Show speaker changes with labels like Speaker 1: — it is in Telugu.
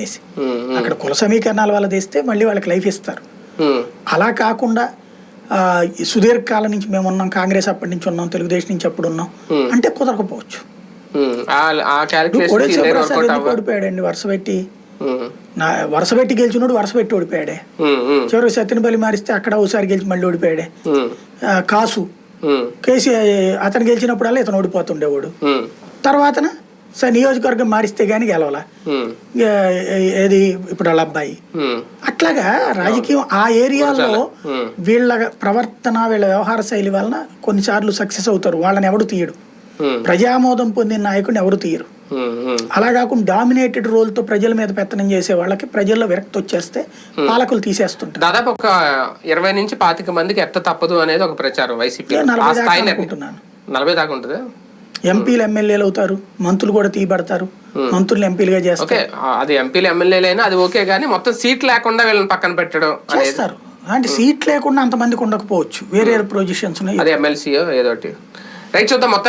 Speaker 1: చేసి. అక్కడ కుల సమీకరణాల వల్ల తెస్తే మళ్ళీ వాళ్ళకి లైఫ్ ఇస్తారు. అలా కాకుండా సుదీర్ఘకాలం నుంచి మేము ఉన్నాం కాంగ్రెస్ అప్పటి నుంచి ఉన్నాం తెలుగుదేశం నుంచి అప్పుడు ఉన్నాం. అంటే కుదరకపోవచ్చు. ఓడిపోయాడండి వరుస పెట్టి? నా వరుస పెట్టి గెలిచినోడు వరుస పెట్టి ఓడిపోయాడే. చివరికి సత్యనపల్లి మారిస్తే అక్కడ ఒకసారి గెలిచి మళ్ళీ ఓడిపోయాడే. కాసు. కేసీ అతను గెలిచినప్పుడల్లా ఇతను ఓడిపోతుండేవాడు. తర్వాతన సరే నియోజకవర్గం మారిస్తే గానీ గెలవాల. ఏది? ఇప్పుడు వాళ్ళ అబ్బాయి. అట్లాగా రాజకీయం ఆ ఏరియాలో. వీళ్ళ ప్రవర్తన వీళ్ళ వ్యవహార శైలి వలన కొన్నిసార్లు సక్సెస్ అవుతారు. వాళ్ళని ఎవడు తీయడు. ప్రజామోదం పొందిన నాయకుడిని ఎవరు తీయరు. అలా కాకుండా డామినేటెడ్ రోల్తో ప్రజల మీద పెత్తనం చేసే వాళ్ళకి ప్రజల్లో విరక్తి వచ్చేస్తే పాలకులు తీసేస్తుంటారు.
Speaker 2: దాదాపు ఒక ఇరవై నుంచి పాతిక మందికి ఎట్ట తప్పదు అనేది ఒక ప్రచారం వైసీపీ
Speaker 1: నలభై దాకా
Speaker 2: ఉంటుంది?
Speaker 1: ఎంపీలు ఎమ్మెల్యేలు అవుతారు. మంత్రులు కూడా తీయబడతారు మంత్రులు ఎంపీలుగా చేస్తారు.
Speaker 2: అది ఎంపీలు ఎమ్మెల్యేలైనా అది ఓకే కానీ మొత్తం సీట్ లేకుండా వీళ్ళని పక్కన పెట్టడం
Speaker 1: చేస్తారు. అంటే సీట్ లేకుండా అంతమందికి ఉండకపోవచ్చు. వేరే పొజిషన్స్ ఉన్నాయి.
Speaker 2: అది ఎమ్మెల్సీ ఏదో రైట్ చూద్దాం మొత్తం